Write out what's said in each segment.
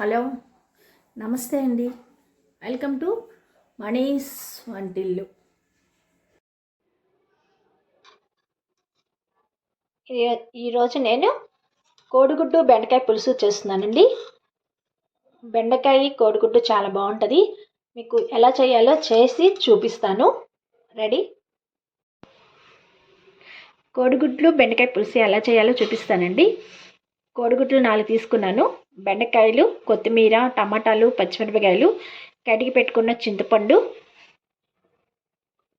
Hello నమస్తే అండి. Welcome to మనీస్ వంటిల్లు. ఈ- ఈరోజు నేను కోడిగుడ్డు బెండకాయ పులుసు చేస్తున్నానండి. బెండకాయ కోడిగుడ్డు చాలా బాగుంటుంది. మీకు ఎలా చేయాలో చేసి చూపిస్తాను. రెడీ? కోడిగుడ్లు బెండకాయ పులుసు ఎలా చేయాలో చూపిస్తానండి. కోడిగుడ్లు నాలుగు తీసుకున్నాను. బెండకాయలు కొత్తిమీర టమాటాలు పచ్చిమిరపకాయలు కడిగి పెట్టుకున్న చింతపండు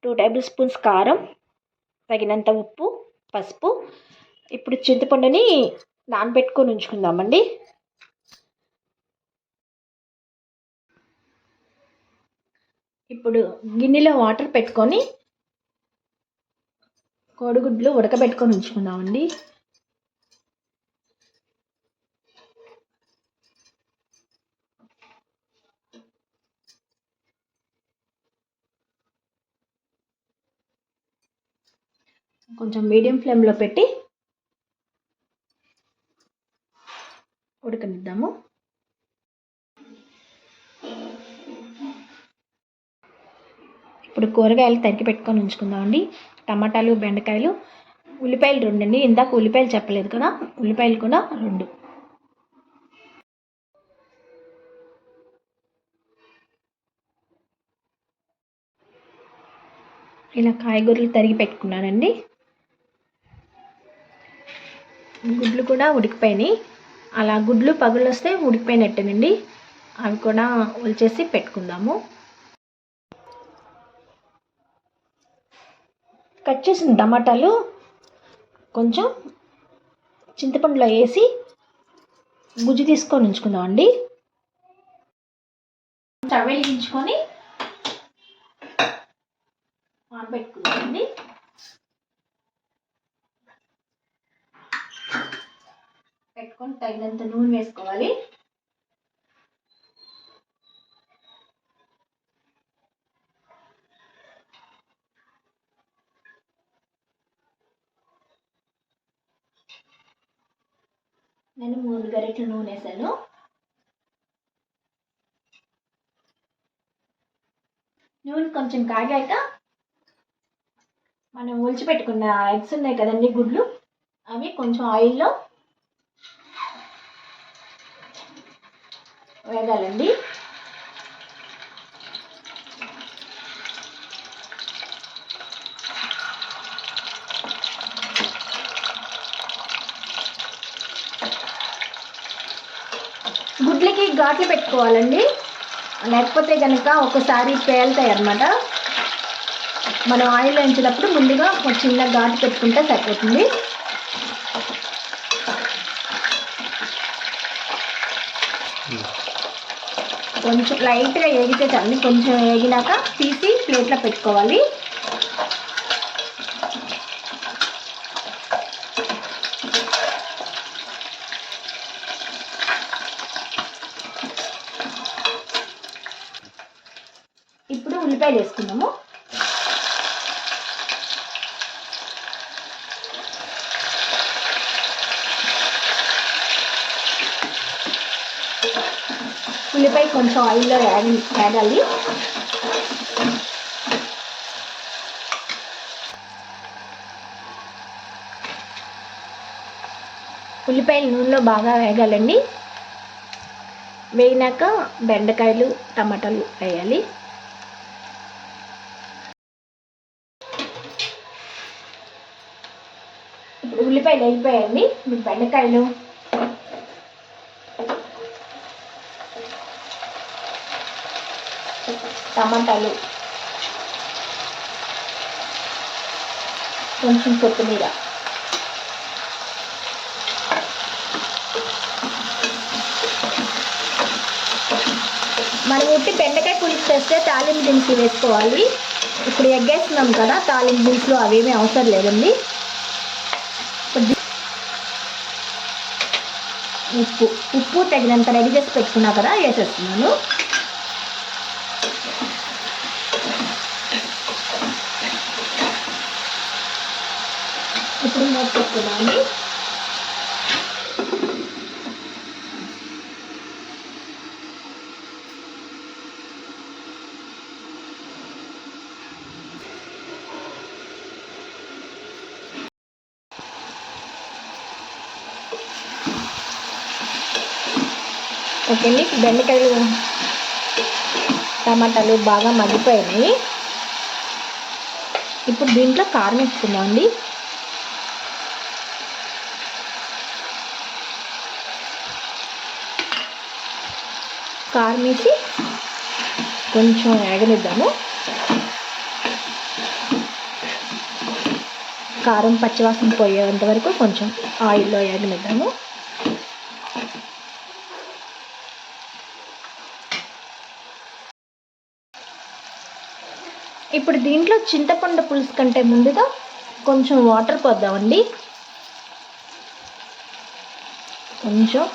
టూ టేబుల్ స్పూన్స్ కారం తగినంత ఉప్పు పసుపు. ఇప్పుడు చింతపండుని నానబెట్టుకొని ఉంచుకుందామండి. ఇప్పుడు గిన్నెలో వాటర్ పెట్టుకొని కోడిగుడ్లు ఉడకబెట్టుకొని ఉంచుకుందామండి. కొంచెం మీడియం ఫ్లేమ్లో పెట్టి ఉడకనిద్దాము. ఇప్పుడు కూరగాయలు తరిగి పెట్టుకొని ఉంచుకుందామండి టమాటాలు బెండకాయలు ఉల్లిపాయలు రెండు అండి ఇందాక ఉల్లిపాయలు చెప్పలేదు కదా ఉల్లిపాయలు కూడా రెండు. ఇలా కాయగూరలు తరిగి పెట్టుకున్నానండి. గుడ్లు కూడా ఉడికిపోయినాయి. అలా గుడ్లు పగులు వస్తే ఉడికిపోయినట్టేనండి. అవి కూడా ఒలిచేసి పెట్టుకుందాము. కట్ చేసిన టమాటాలు కొంచెం చింతపండులో వేసి గుజ్జు తీసుకొని ఉంచుకుందామండి. స్టవ్ వెలిగించుకొని పెట్టుకుందామండి పెట్టుకొని తగినంత నూనె వేసుకోవాలి. నేను మూడు గరిటెలు నూనె వేసాను. నూనె కొంచెం కాగాక మనం ఒలిచిపెట్టుకున్న ఎగ్స్ ఉన్నాయి కదండి గుడ్లు అవి కొంచెం ఆయిల్లో వేగాలండి. గుడ్లకి ఘాట్లు పెట్టుకోవాలండి. లేకపోతే కనుక ఒకసారి పేలుతాయి అన్నమాట మనం ఆయిల్ వేయించినప్పుడు ముందుగా ఒక చిన్న ఘాటు పెట్టుకుంటే సరిపోతుంది. కొంచెం లైట్గా ఏగితే చాలు. కొంచెం ఏగినాక తీసి ప్లేట్లో పెట్టుకోవాలి. ఇప్పుడు ఉల్లిపాయలు వేసుకుందాము. ఉల్లిపాయ కొంచెం ఆయిల్లో యాడ్ యాగాలి ఉల్లిపాయలు నూనెలో బాగా వేగాలండి. వేగినాక బెండకాయలు టమాటాలు వేయాలి. ఇప్పుడు ఉల్లిపాయలు అయిపోయాయండి. ఇప్పుడు బెండకాయలు టమాటాలు. కొంచెం కొత్తిమీర. మనం ఉట్టి బెండకాయ పులుసు చేస్తే తాలింపు దినుసులు వేసుకోవాలి. ఇప్పుడు ఎగ్గేస్తున్నాం కదా తాలింపు దినుసులు అవేమీ అవసరం లేదండి. ఉప్పు ఉప్పు తగినంత రెడీ చేసి పెట్టుకున్నా కదా వేసేస్తున్నాను. ఓకే బెండకాయలు టమాటాలు బాగా మగ్గిపోయినాయి. ఇప్పుడు దీంట్లో కారం వేసుకుందాం అండి. కారం వేసి కొంచెం వేగనిద్దాము. కారం పచ్చివాసన పోయేంత వరకు కొంచెం ఆయిల్లో వేగనిద్దాము. ఇప్పుడు దీంట్లో చింతపండు పులుసు కంటే ముందుగా కొంచెం వాటర్ పోద్దామండి. కొంచెం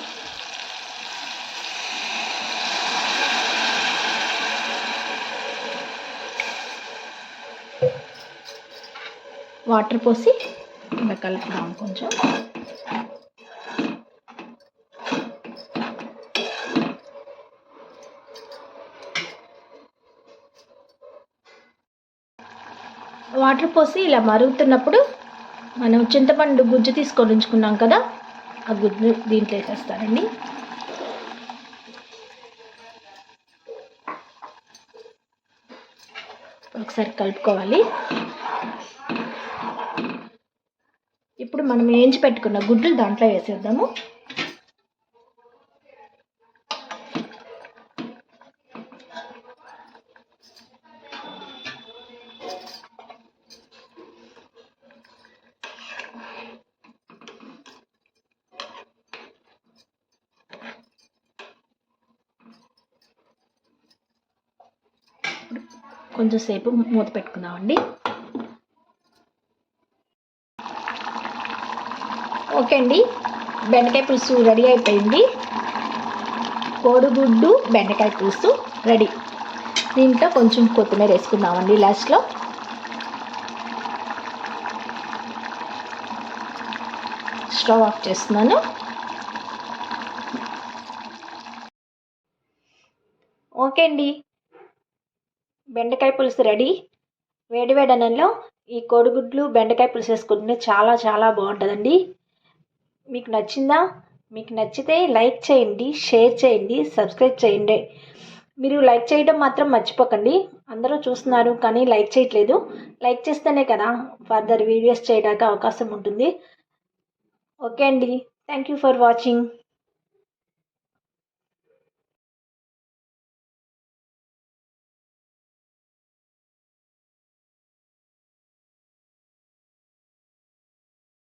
వాటర్ పోసి ఇలా కలుపుదాం కొంచెం. వాటర్ పోసి ఇలా మరుగుతున్నప్పుడు మనం చింతపండు గుజ్జు తీసుకొని ఉంచుకున్నాం కదా ఆ గుజ్జు దీంట్లో వేసేస్తానండి. ఒకసారి కలుపుకోవాలి. ఇప్పుడు మనం ఏంచి పెట్టుకున్న గుడ్లు దాంట్లో వేసేద్దాము. కొంచెం సేపు మూత పెట్టుకుందామండి. ఓకే అండి. బెండకాయ పులుసు రెడీ అయిపోయింది. కోడిగుడ్డు బెండకాయ పులుసు రెడీ. దీంట్లో కొంచెం కొత్తిమీర వేసుకుందామండి లాస్ట్లో. స్టవ్ ఆఫ్ చేస్తున్నాను. ఓకే అండి. బెండకాయ పులుసు రెడీ. వేడివేడి అన్నంలో ఈ కోడిగుడ్లు బెండకాయ పులుసు వేసుకుంటే చాలా చాలా బాగుంటుందండి. మీకు నచ్చిందా? మీకు నచ్చితే లైక్ చేయండి షేర్ చేయండి సబ్స్క్రైబ్ చేయండి. మీరు లైక్ చేయడం మాత్రం మర్చిపోకండి. అందరూ చూస్తున్నారు కానీ లైక్ చేయట్లేదు. లైక్ చేస్తేనే కదా ఫర్దర్ వీడియోస్ చేయడానికి అవకాశం ఉంటుంది. ఓకే అండి. Thank you for watching.